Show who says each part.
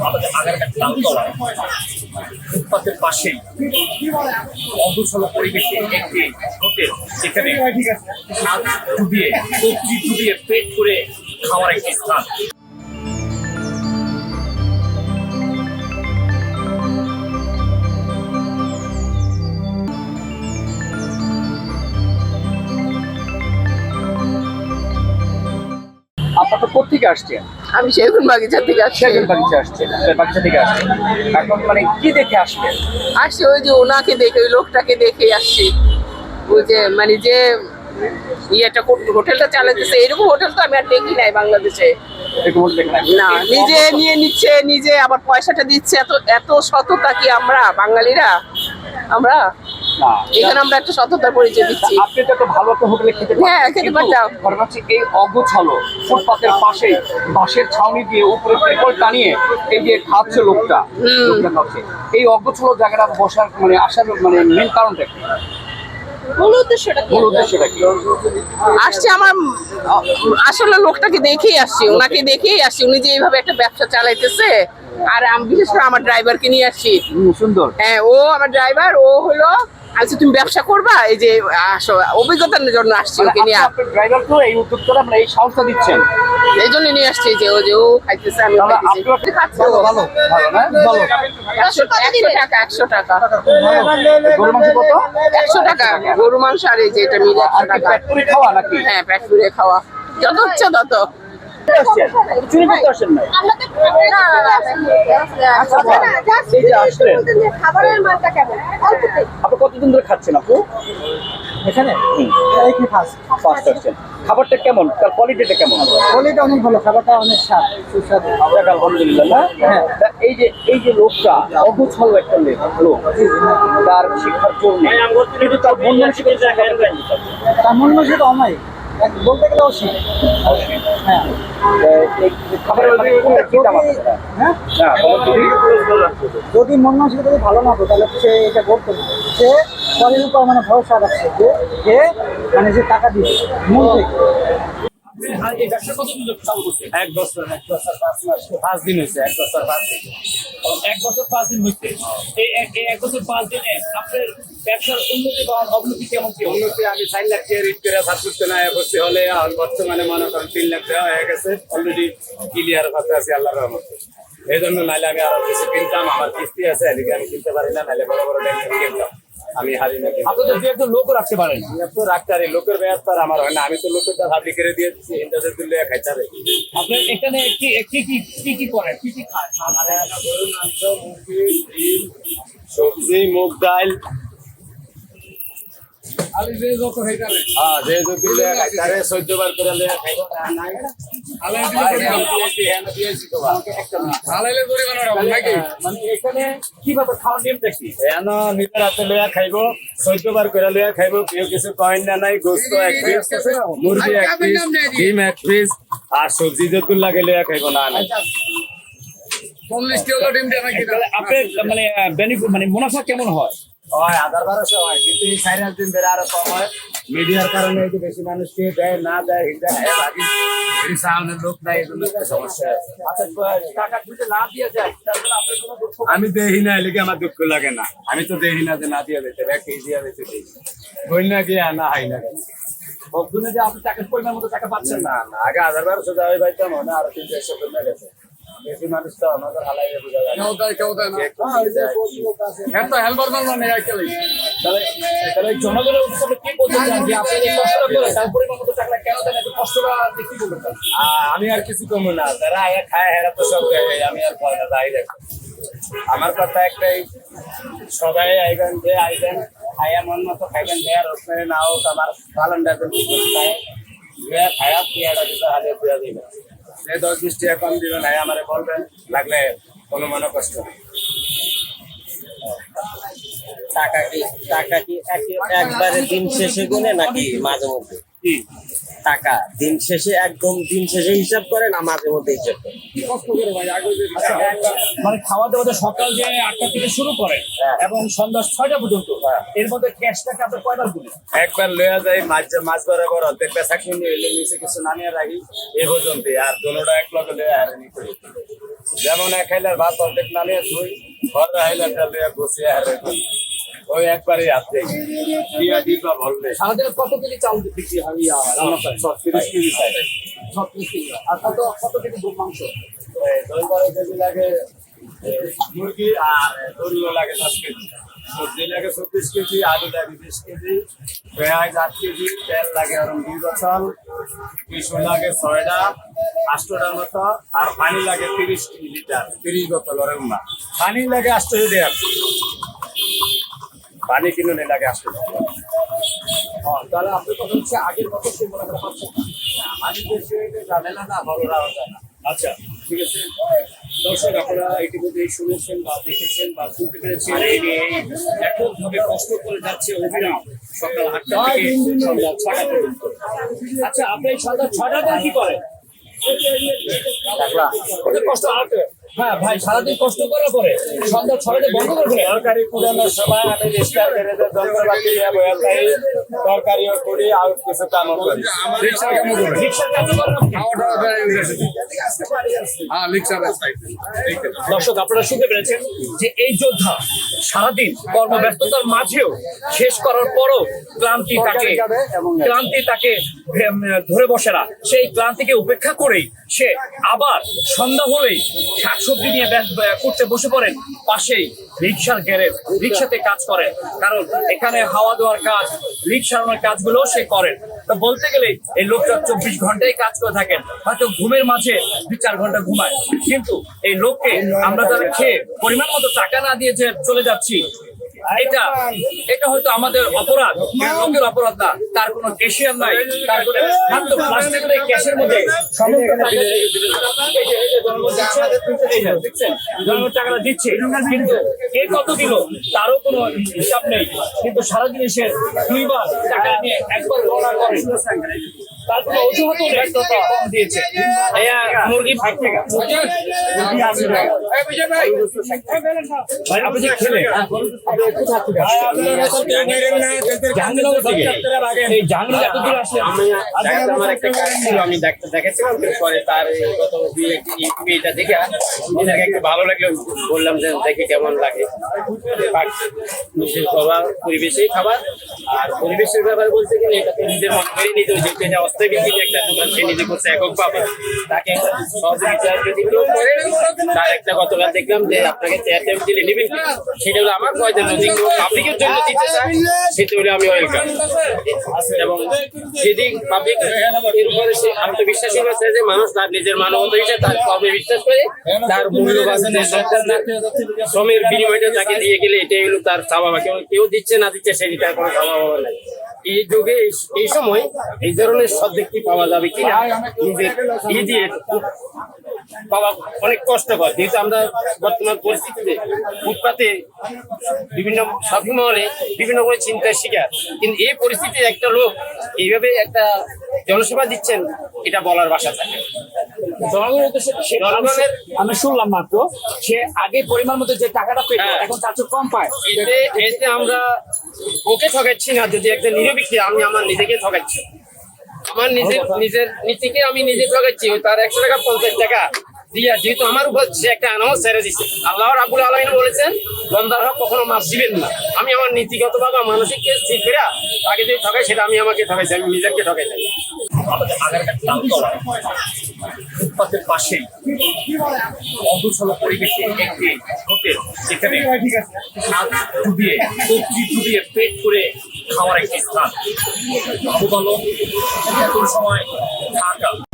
Speaker 1: আমাদের আগারকার তালতলা ফুটপাতের পাশেই অদূষণ পরিবেশে একটি হোটেল যেখানে হাত ডুবিয়ে কবজি ডুবিয়ে পেট করে খাওয়ার একটি স্থান।
Speaker 2: কোথেকে আসছেন
Speaker 3: আমি সেগুন বাগিচা থেকে আসছি।
Speaker 2: সেগুন বাগিচা আসছেন বাগিচা থেকে আসছেন এখন মানে কি দেখে আসবেন
Speaker 3: আসছি ওই যে ওনাকে দেখে ওই লোকটাকে দেখে আসছি। ওই যে মানে যে ইয়েটা হোটেলটা চালাতেছে এরকম হোটেল তো আমি আর দেখি নাই বাংলাদেশে। না নিজে নিয়ে নিচ্ছে নিজে আবার পয়সাটা দিচ্ছে। এত এত সততা কি আমরা বাঙালিরা? আমরা? এখানে আমরা একটা সততার পরিচয় দিচ্ছি।
Speaker 2: আপনি তো ভালো একটা হোটেলে খেতে।
Speaker 3: হ্যাঁ, খেতে পারতাম।
Speaker 2: ঘটনা হচ্ছে এই অগোছালো। ফুটপাতের পাশেই বাঁশের ছাউনি দিয়ে উপরে ত্রিপল টানিয়ে এই যে খাচ্ছে লোকটা। এই অগোছালো জায়গাটা বসার মানে আসার মানে মেন কারণটা কি?
Speaker 3: আসছে আমার আসলে লোকটাকে দেখেই আসছি। ওনাকে দেখেই আসছি। উনি যে এইভাবে একটা ব্যবসা চালাইতেছে আর আমি বিশেষ করে আমার ড্রাইভারকে নিয়ে আসছি।
Speaker 2: সুন্দর।
Speaker 3: হ্যাঁ ও আমার ড্রাইভার ও হলো আচ্ছা তুমি ব্যবসা করবা? এই যে আসো অভিজ্ঞতার জন্য আসছি ওকে নিয়ে
Speaker 2: ড্রাইভার তো এই উদ্যোগটা মানে এই সাহসটা দিচ্ছেন।
Speaker 3: এই জন্য নিয়ে আসছি যে ও যে ও খাইতেছে আমি
Speaker 2: ভালো ভালো ভালো
Speaker 3: একশো একশো টাকা একশো টাকা।
Speaker 2: গরু মাংস কত?
Speaker 3: একশো টাকা। গরু মাংস আর এই যে এটা মিলে একশো টাকা।
Speaker 2: খাওয়া নাকি?
Speaker 3: হ্যাঁ পেট খাওয়া। যত হচ্ছে তত।
Speaker 2: আসছেন চুরি করতে আসেন নাই আচ্ছা, এই যে আসলেন
Speaker 4: খাবারের মানটা কেমন
Speaker 2: আপনি কতদিন ধরে খাচ্ছেন আপু
Speaker 5: এখানে ফার্স্ট
Speaker 2: ফার্স্ট আসছেন খাবারটা কেমন তার কোয়ালিটিটা কেমন
Speaker 5: কোয়ালিটি অনেক ভালো খাবারটা অনেক স্বাদ সুস্বাদু
Speaker 2: আলহামদুলিল্লাহ
Speaker 5: হ্যাঁ।
Speaker 2: তা এই যে এই যে লোকটা অগুছল একটা লোক লোক তার শিক্ষার জন্য কিন্তু তার মন মানসিকতা
Speaker 5: তার মন মানসিকতা অমায়িক বলতে গেলে অসীম। হ্যাঁ? হ্যাঁ?
Speaker 2: যদি
Speaker 5: মন মানসিকতা যদি ভালো না হতো তাহলে সে এটা করতো না। সে পরের উপর মানে ভরসা রাখছে যে যে মানে যে টাকা দিবে মূল থেকে।
Speaker 1: এক বছর এক বছর পাঁচ মাস পাঁচ দিন হয়েছে এক বছর পাঁচ দিন। এক বছর পাঁচ দিন এই এক- বছর পাঁচ দিনে আপনার উন্নতি কেমন কি
Speaker 6: আমি চার লাখ টাকা ঋণ করে সাত করতে না হলে মনে তিন লাখ আল্লাহর জন্য আরও কিছু কিনতাম, আমার কিস্তি আছে আমি কিনতে পারি না, নাহলে বড় বড় ব্যাংক কিনতাম। আমি হারি না
Speaker 1: আপনি দু একজন লোক রাখতে পারেন
Speaker 6: তো রাখতারি লোকের ব্যবস্থা আমার হয় না। আমি তো লোকের কাছে হাবলি করে দিয়েছি ইন্টারনেট দিলে খাইতে হবে।
Speaker 1: আপনার এখানে কি কি কি কি কি করেন? কি কি
Speaker 6: ডিম সবজি মুগ ডাল
Speaker 1: আমি যে যত হয়ে যাবে
Speaker 6: হ্যাঁ যে যদি লিয়া খাইতে পারে চোদ্দ বার করে লিয়া খাইব কেউ কিছু কয়েন না নাই গোস্ত এক পিস মুরগি এক পিস ডিম এক পিস আর সবজি যতুর লাগে লইয়া খাইব না নাই।
Speaker 1: চল্লিশ কিলো ডিম দিয়ে আপনার মানে বেনিফিট মানে মুনাফা কেমন হয়?
Speaker 6: হয় হাজার বারোশো হয়। কিন্তু এই চার পাঁচ দিন ধরে আরও কম হয়। মিডিয়ার কারণে এই যে বেশি মানুষকে দেয় না দেয় এটা হ্যাঁ ভাবি এই সামনের লোক নাই এগুলো সমস্যা আছে।
Speaker 1: আচ্ছা টাকা দুঃখ
Speaker 6: আমি দেহি না এলিকে আমার দুঃখ লাগে না? আমি তো দেহি না যে না দিয়ে বেঁচে দেখ এই দিয়ে দিই। কই না গিয়ে না হাই না
Speaker 1: যে আপনি টাকার পরিমাণ মতো টাকা পাচ্ছেন না।
Speaker 6: আগে হাজার বারোশো যাবে পাইতাম না আরও তিন চারশো কমে গেছে।
Speaker 1: দেয় দেয় তার
Speaker 6: আমি আর কিছু কমু না। যারা আয়া খায় হেরা তো সব দেয় আমি আর কয় না তাই দেখো আমার কথা একটাই সবাই আইবেন যে আইবেন খায়া মন মতো খাইবেন দেয়ার ওখানে না হোক আমার ডাকবেন খায় খায়া পিয়াটা দিতে হালে পিয়া দিবেন দশ বিশ টাকা কম দিবেন হ্যাঁ আমার বলবেন লাগলে কোনো মনে কষ্ট। নেই
Speaker 7: টাকা কি টাকা কি একে- একবারে দিন শেষে গুনে নাকি মাঝে মধ্যে?
Speaker 6: কি?
Speaker 7: টাকা। দিন শেষে একদম দিন শেষে হিসাব করে না মাঝে মধ্যে হিসাব করে
Speaker 1: কি কষ্ট করে ভাই আগে যে মানে খাওয়া দাওয়া সকাল যে আটটা থেকে শুরু করে এবং সন্ধ্যা ছয়টা পর্যন্ত। এর মধ্যে ক্যাশটাকে আপনার কয়বার গুলি
Speaker 6: একবার লয়া যাই মাছ মাছ বরাবর অর্ধেক বেচা কিনে এলে নিচে কিছু নামিয়ে রাখি এই পর্যন্ত আর দোনোটা এক লগে লয়া আর নিতে যেমন এক হাইলার ভাত অর্ধেক নামিয়ে তুই ঘর হাইলারটা লিয়ে বসে আর ওই একবারই হাতে দিয়া দিবা বললে।
Speaker 2: সারাদিনে কত কেজি চাল বিক্রি হয়? ইয়া রান্না করে।
Speaker 6: ছত্রিশ কেজি চাই।
Speaker 2: ছত্রিশ কেজি আর কত কত কেজি গরুর মাংস?
Speaker 6: দশ বারো কেজি লাগে মুরগি আর দড়িও লাগে দশ কেজি। সবজি লাগে চব্বিশ কেজি আলু লাগে বিশ কেজি পেঁয়াজ আট কেজি তেল লাগে ওরকম দুই বছর টিসু লাগে ছয়টা আষ্টটার মতো আর পানি লাগে তিরিশ লিটার তিরিশ বোতল ওরকম না পানি লাগে আষ্ট দেড় পানি কিনে লাগে আষ্ট
Speaker 2: হ্যাঁ, তাহলে আপনি কথা হচ্ছে আগের মতো মনে করেন পাচ্ছেন না।
Speaker 6: না
Speaker 1: আচ্ছা ঠিক আছে। দর্শক আপনারা শুনেছেন বা দেখেছেন বা শুনতে পেরেছেন। এই যে এককভাবে কষ্ট করে যাচ্ছে সকাল আটটা থেকে সন্ধ্যা ছটা পর্যন্ত। আচ্ছা আপনি সন্ধ্যা ছটা কি করেন? কষ্ট আছে হ্যাঁ ভাই, সারাদিন কষ্ট করার পরে সন্ধ্যা ছটাতে বন্ধ করে
Speaker 6: সরকারি কুড়ানোর সময় আমি যে যন্ত্রপাতি তরকারিও করি আর কিছু কামও করি।
Speaker 1: আপনি? দর্শক আপনারা শুনতে পেরেছেন যে এই যোদ্ধা সারাদিন কর্মব্যস্ততার মাঝেও শেষ করার পরও ক্লান্তি তাকে ক্লান্তি তাকে ধরে বসে না। সেই ক্লান্তিকে উপেক্ষা করেই সে আবার সন্ধ্যা হলেই শাকসবজি নিয়ে ব্যস্ত- করতে বসে পড়েন। পাশেই রিক্সার গ্যারেজ। রিক্সাতে কাজ করেন। কারণ এখানে হাওয়া দেওয়ার কাজ রিক্সা সারানোর কাজগুলো সে করেন। তো বলতে গেলে এই লোকটা চব্বিশ ঘন্টাই কাজ করে থাকেন, হয়তো ঘুমের মাঝে দুই চার ঘণ্টা ঘুমায়। কিন্তু এই লোককে আমরা তাদের খেয়ে পরিমাণ মতো টাকা না দিয়ে যে চলে যাচ্ছি এটা এটা হয়তো আমাদের অপরাধ লোকের অপরাধ না। তার কোনো ক্যাশিয়ার নাই। তার কোনো মাত্র প্লাস্টিকের এই ক্যাশের মধ্যে টাকাটা দিচ্ছে। কিন্তু কে কত দিল তারও কোনো হিসাব নেই। কিন্তু সারাদিনে সে দুইবার টাকা নিয়ে একবার গণনা করে। তার কোনো অজুহাতও নেই কম দিয়েছে। মুরগি ষাট টাকা মুরগি আশি টাকা ভাই আপনি যে খেলেন আপনি কোথা থেকে আসছেন জাহাঙ্গীরনগর থেকে? এই জাহাঙ্গীর এত দূরে আসলেন।
Speaker 7: আমার একটা কাজ ছিল আমি ডাক্তার দেখাচ্ছিলাম পরে তার গত দুই একটি এটা দেখে একটু ভালো লাগল। বললাম যে দেখি কেমন লাগে। পাক- খাবার পরিবেশেই খাবার আর পরিবেশের ব্যাপারে বলতে গেলে এটা নিজের মনে করে নিতে হয়েছে যে এবং যে মানুষ, তার নিজের মানবতা হিসেবে তার কর্মে বিশ্বাস করে, তার মূল্যবান শ্রমের বিনিময়টা তাকে দিয়ে গেলে এটাই হলো তার চাওয়া কেউ দিচ্ছে, না দিচ্ছে সেটি তার কোনো চাওয়া নাই এই যুগে, এই- সময় এই ধরনের সব দেখতে পাওয়া যাবে কিনা, নিজের পাওয়া অনেক কষ্টকর। যেহেতু আমরা বর্তমান পরিস্থিতিতে ফুটপাতে বিভিন্ন শপিং মলে বিভিন্ন করে চিন্তার শিকার। কিন্তু এই পরিস্থিতিতে একটা লোক এইভাবে একটা জনসেবা দিচ্ছেন, এটা বলার ভাষা থাকে।
Speaker 1: আমি শুনলাম মাত্র সে আগে পরিমাণ মতো যে টাকাটা পেত
Speaker 7: হ্যাঁ।
Speaker 1: এখন তার কম পায়।
Speaker 7: এতে এতে আমরা ওকে ঠকাচ্ছি না যদি একটা নিরবিক্রি আমি আমার নিজেকে ঠকাচ্ছি। আমার নিজের নিজের নিজেকে আমি নিজে ঠকাচ্ছি তার একশো টাকা পঞ্চাশ টাকা দিয়া যেহেতু আমার উপর সে একটা আনামত ছেড়ে দিচ্ছে আল্লাহ রাবুল আলমিন বলেছেন বন্দার হক কখনো মাপ দিবেন না। আমি আমার নীতিগত ভাবে মানসিক স্থির করে তাকে যদি ঠকাই সেটা আমি আমাকে ঠকাইছি আমি নিজেকে ঠকাইছি।
Speaker 1: ফুটপাতের পাশেই অগুছল পরিবেশে একটি হোটেল, যেখানে হাত ডুবিয়ে, সবজি ডুবিয়ে পেট করে খাওয়ার একটি স্থান। ভালো এত সময় ঢাকা